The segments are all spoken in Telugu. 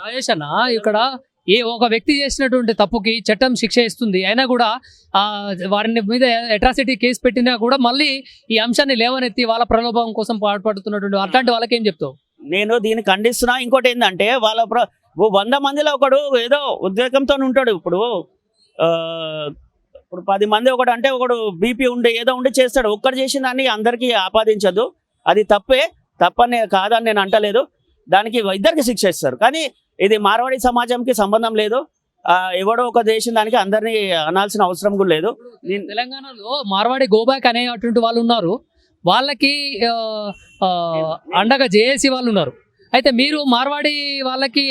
రాజేష్ అన్న ఇక్కడ ఏ ఒక వ్యక్తి చేసినటువంటి తప్పుకి చట్టం శిక్ష ఇస్తుంది. అయినా కూడా ఆ వారిని మీద అట్రాసిటీ కేసు పెట్టినా కూడా మళ్ళీ ఈ అంశాన్ని లేవనెత్తి వాళ్ళ ప్రలోభం కోసం పాటుపడుతున్నటువంటి అట్లాంటి వాళ్ళకి ఏం చెప్తావు? నేను దీన్ని ఖండిస్తున్నా. ఇంకోటి ఏంటంటే వాళ్ళ ఓ వంద మందిలో ఒకడు ఏదో ఉద్వేగంతో ఉంటాడు. ఇప్పుడు ఇప్పుడు పది మంది ఒకడు అంటే ఒకడు బీపీ ఉండి ఏదో ఉండి చేస్తాడు. ఒక్కడు చేసిన దాన్ని అందరికీ ఆపాదించదు. అది తప్పే. తప్పని కాదని నేను అంటలేదు. దానికి ఇద్దరికి శిక్ష ఇస్తారు. కానీ ఇది మార్వాడి సమాజంకి సంబంధం లేదు. ఎవడో ఒక దేశం దానికి అందరినీ అనాల్సిన అవసరం కూడా లేదు. తెలంగాణలో మార్వాడి గోబ్యాక్ అనేటువంటి వాళ్ళు ఉన్నారు. వాళ్ళకి అండగా జేఏసీ వాళ్ళు ఉన్నారు. అయితే మీరు మార్వాడి వాళ్ళకి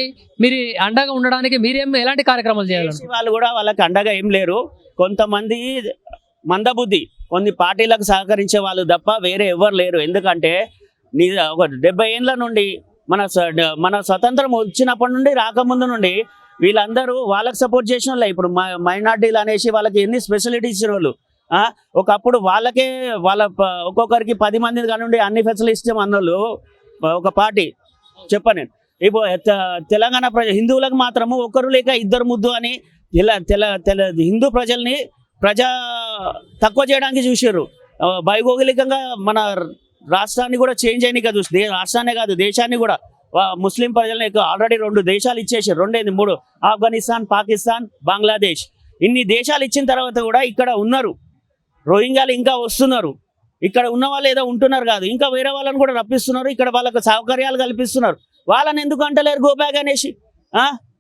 మీరు అండగా ఉండడానికి మీరేం ఎలాంటి కార్యక్రమాలు చేయాలి వాళ్ళు కూడా వాళ్ళకి అండగా ఏం లేరు. కొంతమంది మందబుద్ధి కొన్ని పార్టీలకు సహకరించే వాళ్ళు తప్ప వేరే ఎవరు లేరు. ఎందుకంటే నీ ఒక డెబ్బై ఏళ్ళ నుండి మన స- డ- మన స్వతంత్రం వచ్చినప్పటి నుండి రాకముందు నుండి వీళ్ళందరూ వాళ్ళకి సపోర్ట్ చేసిన వాళ్ళే ఇప్పుడు మైనార్టీలు అనేసి వాళ్ళకి ఎన్ని స్పెషాలిటీస్ ఇచ్చిన వాళ్ళు ఒకప్పుడు వాళ్ళకే వాళ్ళ ప- ఒక్కొక్కరికి పది మంది కానివ్వండి అన్ని ఫెసిలిటీస్ అన్నోళ్ళు. ఒక పార్టీ. చెప్పాను ఇప్పుడు తెలంగాణ ప్రజ హిందువులకు మాత్రము ఒకరు లేక ఇద్దరు ముద్దు అని ఇలా తెల తెల హిందూ ప్రజల్ని ప్రజా తక్కువ చేయడానికి చూసారు భౌగోళికంగా మన రాష్ట్రాన్ని కూడా చేంజ్ అయినాక చూసి. రాష్ట్రాన్నే కాదు దేశాన్ని కూడా. వా- ముస్లిం ప్రజల్ని ఆల్రెడీ రెండు దేశాలు ఇచ్చేసారు. రెండేది? మూడు. ఆఫ్ఘనిస్తాన్ పాకిస్తాన్ బంగ్లాదేశ్. ఇన్ని దేశాలు ఇచ్చిన తర్వాత కూడా ఇక్కడ ఉన్నారు. రోహింగ్యాలు ఇంకా వస్తున్నారు. ఇక్కడ ఉన్న వాళ్ళు ఏదో ఉంటున్నారు కాదు. ఇంకా వేరే వాళ్ళని కూడా రప్పిస్తున్నారు. ఇక్కడ వాళ్ళకు సౌకర్యాలు కల్పిస్తున్నారు. వాళ్ళని ఎందుకు అంటలేరు గో బ్యాక్ అనేసి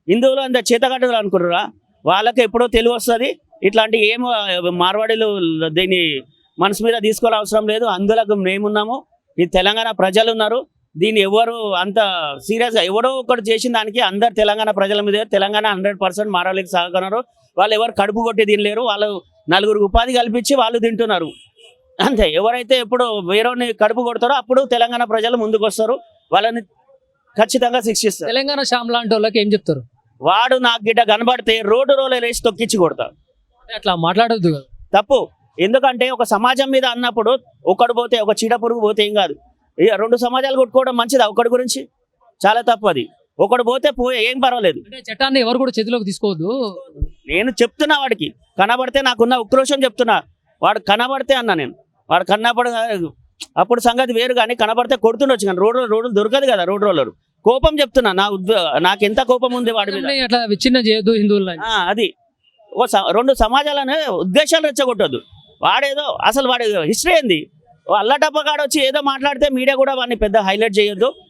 హిందువులు అంత చేతగట్టదు అనుకున్నారా వాళ్ళకి ఎప్పుడో తెలివి వస్తుంది. ఇట్లాంటి ఏం మార్వాడీలు దీన్ని మనసు మీద తీసుకోవాల్సిన అవసరం లేదు. అందులో మేమున్నాము. ఈ తెలంగాణ ప్రజలు ఉన్నారు దీన్ని ఎవరు అంత సీరియస్గా ఎవడో ఒకటి చేసిన దానికి అందరు తెలంగాణ ప్రజల మీద తెలంగాణ హండ్రెడ్ పర్సెంట్ మారవాళ్ళకి సహకన్నారు వాళ్ళు ఎవరు కడుపు కొట్టి తినలేరు. వాళ్ళు నలుగురికి ఉపాధి కల్పించి వాళ్ళు తింటున్నారు. అంతే. ఎవరైతే ఎప్పుడు వేరేని కడుపు కొడతారో అప్పుడు తెలంగాణ ప్రజలు ముందుకు వస్తారు. వాళ్ళని ఖచ్చితంగా శిక్షిస్తారు. తెలంగాణ శ్యామ్ లాంటి వాళ్ళకి ఏం చెప్తారు? వాడు నాకు గిట్ట కనబడితే రోడ్డు రోలర్ వేసి తొక్కించి కొడతాడు. అంటే అట్లా మాట్లాడొద్దు తప్పు. ఎందుకంటే ఒక సమాజం మీద అన్నప్పుడు ఒకడు పోతే ఒక చీడ పురుగు పోతే ఏం కాదు. ఇక రెండు సమాజాలు కొట్టుకోవడం మంచిదా ఒకటి గురించి? చాలా తప్పు అది. ఒకడు పోతే పోయే ఏం పర్వాలేదు. చట్టాన్ని ఎవరు కూడా చేతిలోకి తీసుకోవద్దు. నేను చెప్తున్నా వాడికి. కనబడితే నాకున్న ఉక్రోషం చెప్తున్నా. వాడు కనబడితే అన్నా నేను. వాడు కనబడ అప్పుడు సంగతి వేరు కానీ కనబడితే కొడుతుండొచ్చు కానీ రోడ్డు రోడ్డు దొరకదు కదా రోడ్ రోలర్ కోపం చెప్తున్నా. నా ఉద్ద నాకు ఎంత కోపం ఉంది వాడి మీద? అట్లా విచ్ఛిన్నం చేయొద్దు హిందువులని. ఆ, అది. రెండు సమాజాలను ఉద్దేశాలు రెచ్చగొట్టద్దు. వాడేదో అసలు వాడేదో హిస్టరీ ఏంది? ఓ అల్లటప్పగాడు వచ్చి ఏదో మాట్లాడితే మీడియా కూడా వాడిని పెద్ద హైలైట్ చేయొద్దు.